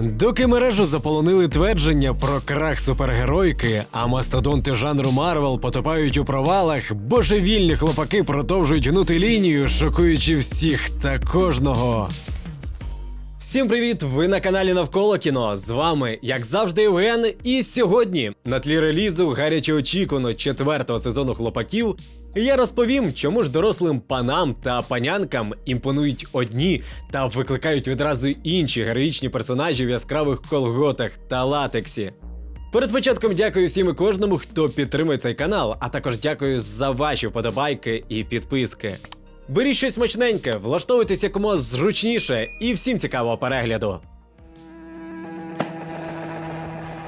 Доки мережу заполонили твердження про крах супергеройки, а мастодонти жанру Марвел потопають у провалах, божевільні хлопаки продовжують гнути лінію, шокуючи всіх та кожного. Всім привіт! Ви на каналі Навколо кіно. З вами, як завжди, Євген. І сьогодні, на тлі релізу гаряче очікувано четвертого сезону хлопаків, я розповім, чому ж дорослим панам та панянкам імпонують одні та викликають відразу інші героїчні персонажі в яскравих колготах та латексі. Перед початком дякую всім і кожному, хто підтримує цей канал, а також дякую за ваші вподобайки і підписки. Беріть щось смачненьке, влаштовуйтесь якомога зручніше і всім цікавого перегляду.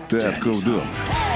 Татко вдома.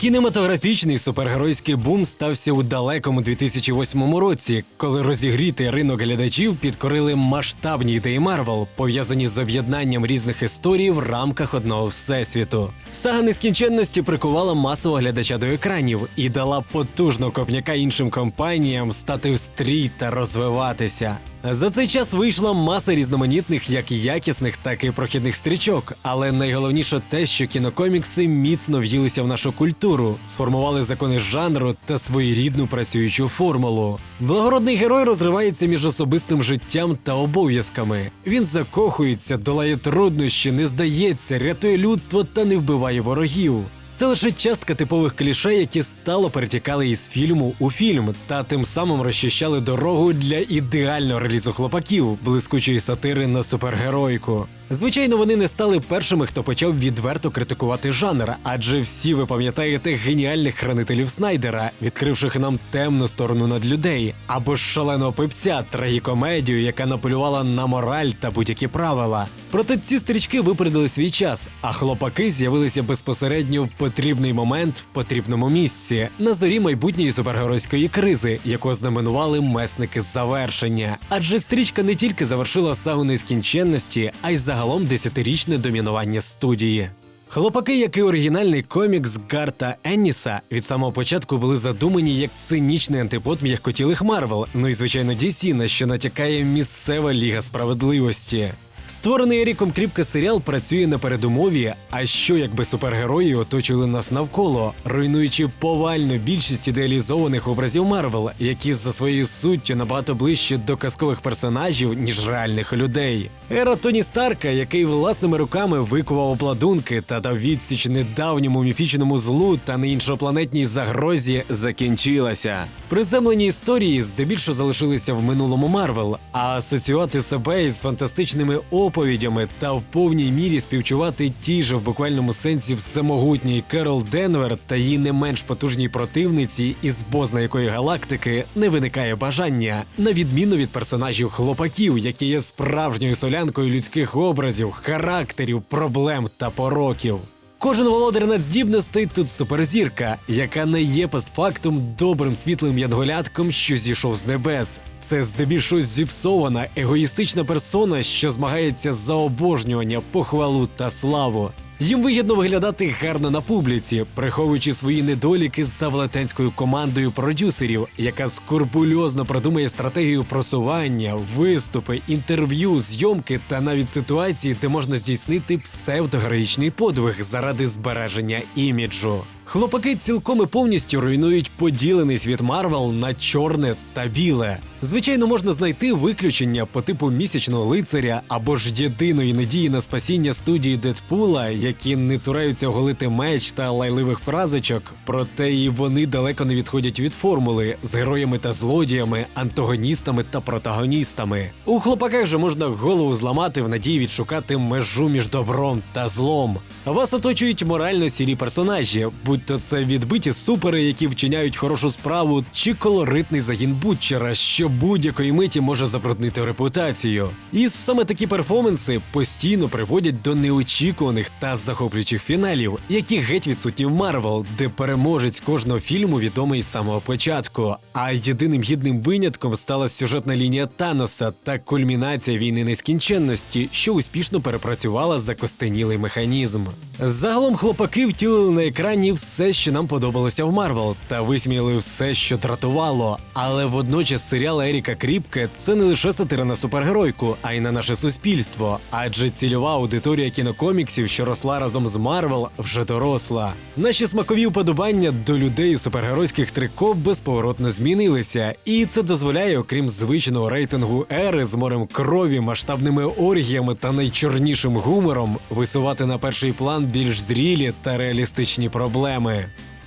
Кінематографічний супергеройський бум стався у далекому 2008 році, коли розігрітий ринок глядачів підкорили масштабні ідеї Марвел, пов'язані з об'єднанням різних історій в рамках одного всесвіту. Сага нескінченності прикувала масового глядача до екранів і дала потужного копняка іншим компаніям стати в стрій та розвиватися. За цей час вийшла маса різноманітних як якісних, так і прохідних стрічок. Але найголовніше те, що кінокомікси міцно в'їлися в нашу культуру, сформували закони жанру та своєрідну працюючу формулу. Благородний герой розривається між особистим життям та обов'язками. Він закохується, долає труднощі, не здається, рятує людство та не вбиває ворогів. Це лише частка типових кліше, які стало перетікали із фільму у фільм, та тим самим розчищали дорогу для ідеального релізу хлопаків, блискучої сатири на супергеройку. Звичайно, вони не стали першими, хто почав відверто критикувати жанр, адже всі ви пам'ятаєте геніальних хранителів Снайдера, відкривших нам темну сторону над людей, або ж шаленого пипця, трагікомедію, яка наполювала на мораль та будь-які правила. Проте ці стрічки випередили свій час, а хлопаки з'явилися безпосередньо в потрібний момент в потрібному місці на зорі майбутньої супергеройської кризи, яку знаменували месники завершення. Адже стрічка не тільки завершила сагу нескінченності, а й загалом десятирічне домінування студії. Хлопаки, як і оригінальний комікс Гарта Енніса, від самого початку були задумані як цинічний антипод м'якотілих Марвел, ну і звичайно DC, на що натякає місцева ліга справедливості. Створений Еріком Кріпка серіал працює на передумові, а що якби супергерої оточили нас навколо, руйнуючи повальну більшість ідеалізованих образів Марвел, які за своєю суттю набагато ближче до казкових персонажів, ніж реальних людей. Ера Тоні Старка, який власними руками викував обладунки та дав відсіч недавньому міфічному злу та неіншопланетній загрозі, закінчилася. Приземлені історії здебільшого залишилися в минулому Марвел, а асоціювати себе із фантастичними оповідями та в повній мірі співчувати тій же в буквальному сенсі всемогутній Керол Денвер та її не менш потужній противниці із бозна якої галактики не виникає бажання, на відміну від персонажів хлопаків, які є справжньою солянкою людських образів, характерів, проблем та пороків. Кожен володар надздібностей тут суперзірка, яка не є постфактум добрим світлим янголятком, що зійшов з небес. Це здебільшого зіпсована, егоїстична персона, що змагається за обожнювання, похвалу та славу. Їм вигідно виглядати гарно на публіці, приховуючи свої недоліки за велетенською командою продюсерів, яка скурпульозно продумує стратегію просування, виступи, інтерв'ю, зйомки та навіть ситуації, де можна здійснити псевдогероїчний подвиг заради збереження іміджу. Хлопаки цілком і повністю руйнують поділений світ Марвел на чорне та біле. Звичайно, можна знайти виключення по типу місячного лицаря або ж єдиної надії на спасіння студії Дедпула, які не цураються оголити меч та лайливих фразочок, проте і вони далеко не відходять від формули з героями та злодіями, антагоністами та протагоністами. У хлопаках же можна голову зламати в надії відшукати межу між добром та злом. Вас оточують морально сірі персонажі, будь будь то це відбиті супери, які вчиняють хорошу справу, чи колоритний загін бутчера, що будь-якої миті може забруднити репутацію. І саме такі перформанси постійно приводять до неочікуваних та захоплюючих фіналів, які геть відсутні в Марвел, де переможець кожного фільму відомий з самого початку. А єдиним гідним винятком стала сюжетна лінія Таноса та кульмінація війни нескінченності, що успішно перепрацювала закостенілий механізм. Загалом хлопаки втілили на екрані все, що нам подобалося в Марвел, та висміяли все, що дратувало. Але водночас серіал Еріка Кріпке це не лише сатира на супергеройку, а й на наше суспільство. Адже цільова аудиторія кінокоміксів, що росла разом з Марвел, вже доросла. Наші смакові уподобання до людей супергеройських трико безповоротно змінилися, і це дозволяє, окрім звичного рейтингу ери з морем крові, масштабними оргіями та найчорнішим гумором, висувати на перший план більш зрілі та реалістичні проблеми.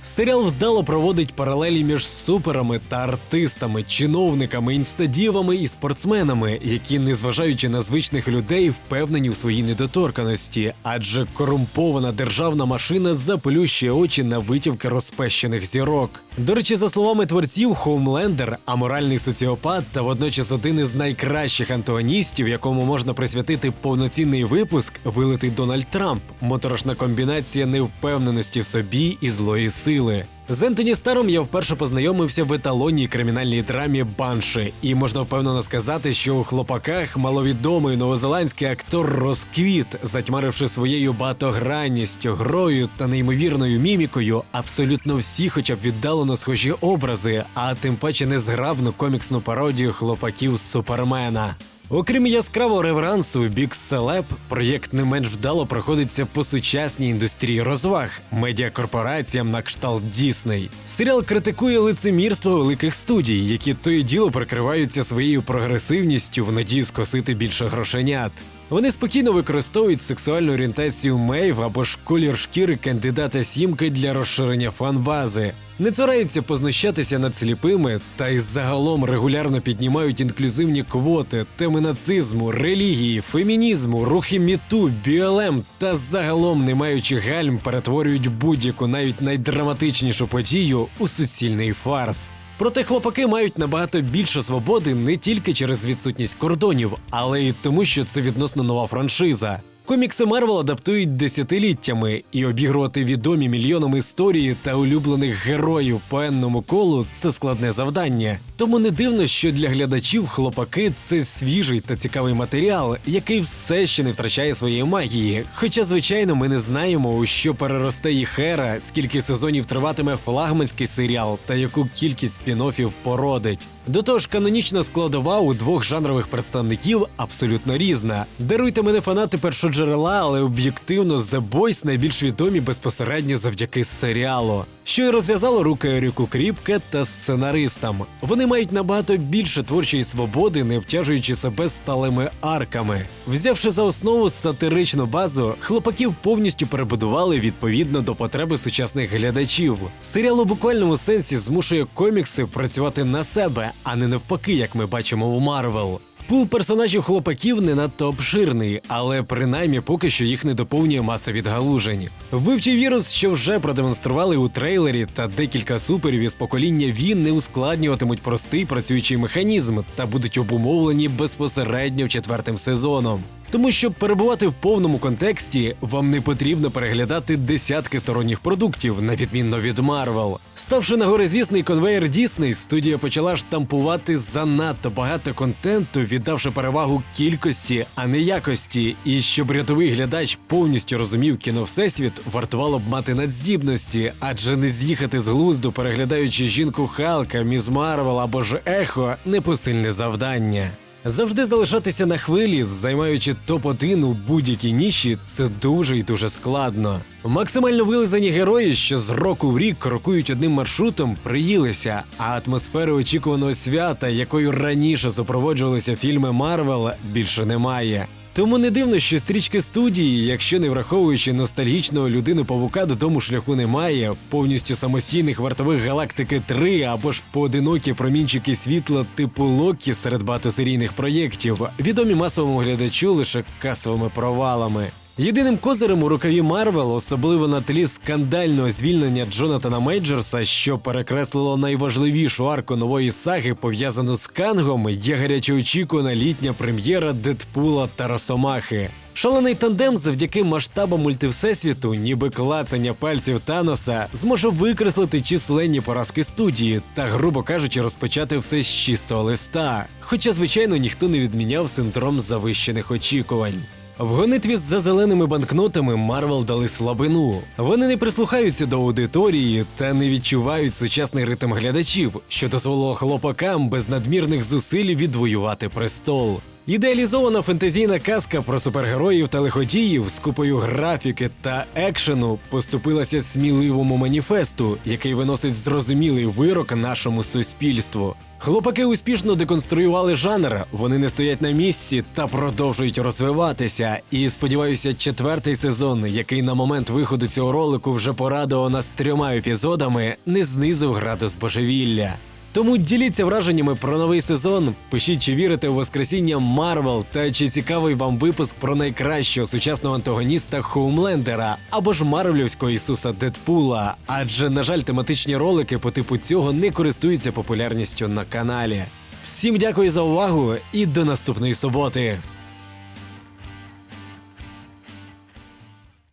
Серіал вдало проводить паралелі між суперами та артистами, чиновниками, інстадівами і спортсменами, які, незважаючи на звичних людей, впевнені у своїй недоторканості, адже корумпована державна машина заплющує очі на витівки розпещених зірок. До речі, за словами творців, Хоумлендер аморальний соціопат та водночас один із найкращих антагоністів, якому можна присвятити повноцінний випуск, вилитий Дональд Трамп, моторошна комбінація невпевненості в собі і злої сили. З Ентоні Старом я вперше познайомився в еталонній кримінальній драмі Банши, і можна впевнено сказати, що у хлопаках маловідомий новозеландський актор розквіт, затьмаривши своєю багатогранністю, грою та неймовірною мімікою, абсолютно всі, хоча б віддалено схожі образи, а тим паче незграбну коміксну пародію хлопаків Супермена. Окрім яскравого реверансу бік селеб, проєкт не менш вдало проходиться по сучасній індустрії розваг, медіакорпораціям на кшталт Дісней. Серіал критикує лицемірство великих студій, які то і діло прикриваються своєю прогресивністю в надії скосити більше грошенят. Вони спокійно використовують сексуальну орієнтацію Мейв або ж колір шкіри кандидата сімки для розширення фан-бази. Не цураються познущатися над сліпими, та й загалом регулярно піднімають інклюзивні квоти, теми нацизму, релігії, фемінізму, рухи міту, BLM та загалом, не маючи гальм, перетворюють будь-яку навіть найдраматичнішу подію у суцільний фарс. Проте хлопаки мають набагато більше свободи не тільки через відсутність кордонів, але й тому, що це відносно нова франшиза. Комікси Марвел адаптують десятиліттями, і обігрувати відомі мільйоном історії та улюблених героїв по енному колу це складне завдання. Тому не дивно, що для глядачів хлопаки це свіжий та цікавий матеріал, який все ще не втрачає своєї магії. Хоча, звичайно, ми не знаємо, у що переросте їх ера, скільки сезонів триватиме флагманський серіал та яку кількість спін-оффів породить. До того ж, канонічна складова у двох жанрових представників абсолютно різна. Даруйте мене фанати першоджерела, але об'єктивно The Boys найбільш відомі безпосередньо завдяки серіалу, що й розв'язало руки Еріку Кріпке та сценаристам. Вони мають набагато більше творчої свободи, не обтяжуючи себе сталими арками. Взявши за основу сатиричну базу, хлопаків повністю перебудували відповідно до потреби сучасних глядачів. Серіал у буквальному сенсі змушує комікси працювати на себе, а не навпаки, як ми бачимо у Марвел. Пул персонажів хлопаків не надто обширний, але принаймні поки що їх не доповнює маса відгалужень. Вбивчий вірус, що вже продемонстрували у трейлері, та декілька суперів із покоління він не ускладнюватимуть простий працюючий механізм та будуть обумовлені безпосередньо четвертим сезоном. Тому щоб перебувати в повному контексті, вам не потрібно переглядати десятки сторонніх продуктів, на відмінно від Марвел. Ставши на горизвісний конвейер Дісней, студія почала штампувати занадто багато контенту, віддавши перевагу кількості, а не якості. І щоб рядовий глядач повністю розумів кіно Всесвіт, вартувало б мати надздібності, адже не з'їхати з глузду, переглядаючи жінку Халка, Міз Марвел або ж Ехо непосильне завдання. Завжди залишатися на хвилі, займаючи топ-1 у будь-якій ніші, це дуже і дуже складно. Максимально вилизані герої, що з року в рік крокують одним маршрутом, приїлися, а атмосфери очікуваного свята, якою раніше супроводжувалися фільми Марвел, більше немає. Тому не дивно, що стрічки студії, якщо не враховуючи ностальгічного людину павука додому шляху немає, повністю самостійних вартових галактики 3 або ж поодинокі промінчики світла типу Локі серед багатосерійних проєктів, відомі масовому глядачу лише касовими провалами. Єдиним козирем у рукаві Марвел, особливо на тлі скандального звільнення Джонатана Мейджерса, що перекреслило найважливішу арку нової саги, пов'язану з Кангом, є гаряче очікувана літня прем'єра Дедпула та Росомахи. Шалений тандем завдяки масштабам мультивсесвіту, ніби клацання пальців Таноса, зможе викреслити численні поразки студії та, грубо кажучи, розпочати все з чистого листа. Хоча, звичайно, ніхто не відміняв синдром завищених очікувань. В гонитві за зеленими банкнотами Марвел дали слабину. Вони не прислухаються до аудиторії та не відчувають сучасний ритм глядачів, що дозволило хлопакам без надмірних зусиль відвоювати престол. Ідеалізована фентезійна казка про супергероїв та лиходіїв з купою графіки та екшену поступилася сміливому маніфесту, який виносить зрозумілий вирок нашому суспільству. Хлопаки успішно деконструювали жанр, вони не стоять на місці та продовжують розвиватися. І сподіваюся, четвертий сезон, який на момент виходу цього ролику вже порадував нас трьома епізодами, не знизив градус божевілля. Тому діліться враженнями про новий сезон. Пишіть, чи вірите у воскресіння Марвел та чи цікавий вам випуск про найкращого сучасного антагоніста Хоумлендера або ж Марвелівського Ісуса Дедпула. Адже, на жаль, тематичні ролики по типу цього не користуються популярністю на каналі. Всім дякую за увагу і до наступної суботи.